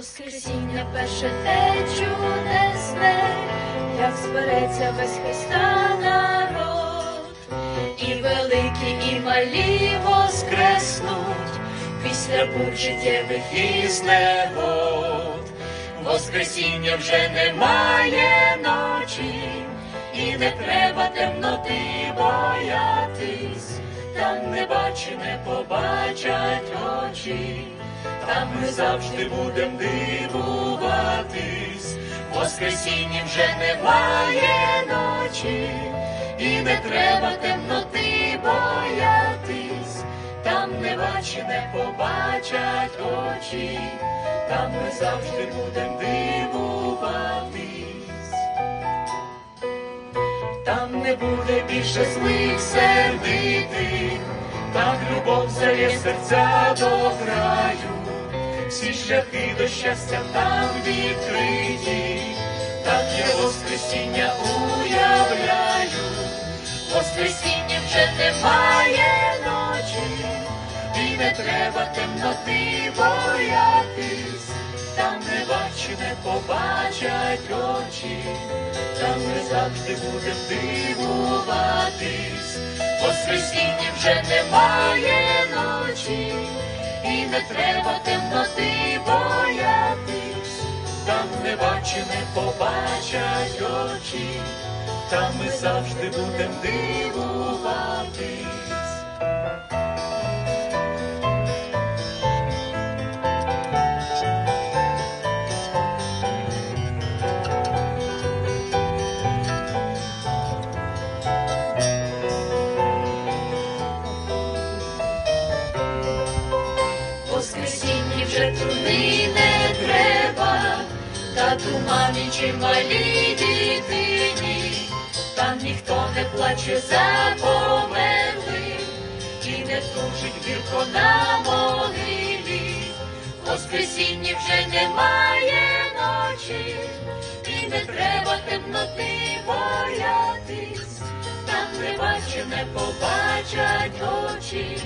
настане перше те чудесне, як збереться весь Христа народ, і великі, і малі воскреснуть після бур життєвих і зневод. Воскресіння вже немає ночі, і не треба темноти боятись, там не бачи, не побачать очі, там ми завжди будем дивуватись, Воскресіння вже немає ночі, і не треба темноти боятись, там не бачи, не побачать очі, там ми завжди будем дивуватись. Там не буде більше злих сердитих, так любов залє серця до краю, всі шляхи до щастя там відкриті, так я Воскресіння уявляю, Воскресіння вже немає ночі, і не треба темноти боятись, там не бачи, не побачать очі, там ми завжди будем дивуватись, Воскресіння вже немає не треба темноти боятись, там не бачене побачать очі, там ми завжди будем дивуватись. Вже не треба, тату мамі чи малій дитині, там ніхто не плаче за померлих. І не тужить гірко на могилі. Воскресінні вже немає ночі, і не треба темноти боятись, там не бачу, не побачать очі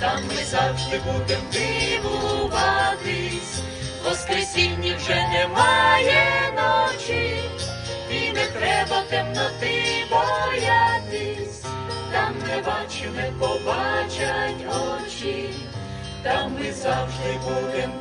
там ми завжди будем дивуватись, Воскресіння вже немає ночі, і не треба темноти боятись, там не бачу, не побачать очі, там ми завжди будем